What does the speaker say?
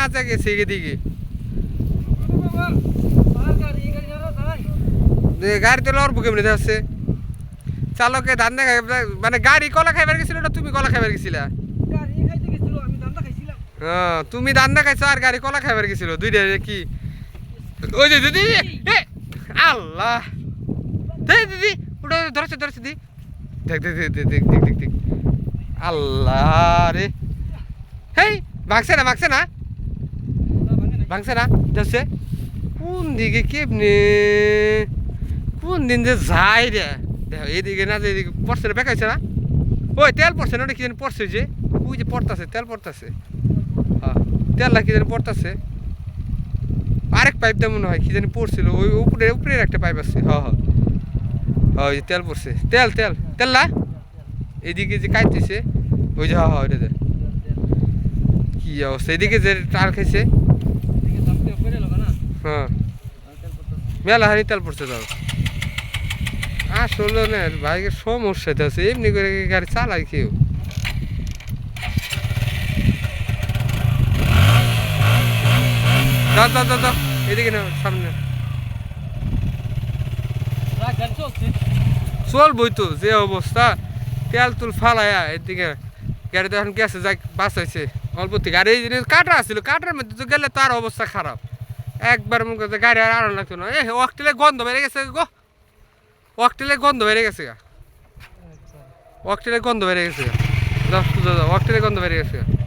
কাঁচা গেছে এদিকে গাড়ি তো লড়বো কেমনি আছে চালকে ধান্দা খাই মানে গাড়ি কলা খাইবার গেছিল না তুমি কলা খাইবার গেছিলা? হ্যাঁ তুমি ধান্দা খাইছো আর গাড়ি কলা খাইবার গেছিল। দুইটা কি? ওই যে দিদি আল্লাহ। দিদি ওটা ধরেছে ধরেছে, দি। দেখ দেখ দেখ দেখ দেখ দেখ দেখ। আল্লাহ রে। হেই ভাগছে না ভাগছে না? ভাঙছে না কোন দিকে কেমনে? কোন দিন যে যায় রে? দেখো, এইদিকে না যে এদিকে পড়ছে না বেকাইছে না? ওই তেল পড়ছে না, ওটা কি জানি পড়ছে যে? ওই যে পড়তাছে, তেল পড়তাছে। হ্যাঁ তেল কি জানি পড়তাছে। আরেক পাইপ দেয় মনে হয়, কি জানি পড়ছিল, ওই উপরে উপরে একটা পাইপ আছে। হ্যাঁ হ্যাঁ। হ্যাঁ ওই যে তেল পড়ছে। তেল তেল তেল না? এদিকে যে কাটতেছে, ওই যে হ্যাঁ হ্যাঁ ওইটা। কি অবস্থা? এদিকে যে টাল খাইছে। হ্যাঁ। মেলা হানি তেল পড়ছে তাও। আসলে না বাইকের সমস্যা তো আছে, এমনি করে গাড়ি চালায় কেউ? দাও দাও দাও দাও এদিকে না সামনে। চলবই তো, যে অবস্থা। তেল তুল ফালায়া, এদিকে গাড়িতে এখন গেছে, যাই বাঁচাইছে অল্প জিনিস কাটা আছিল, কাটার মধ্যে তো গেলে তার অবস্থা খারাপ। একবার মনে করতে গাড়ি আর আনানো লাগতো না। এ অকটেলে গন্ধ বেড়ে গেছে গো। অকটেলে গন্ধ বেড়ে গেছে গা। অকটেলে গন্ধ বেড়ে গেছে গা। যাও যাও অকটেলে গন্ধ বেড়ে গেছে গা।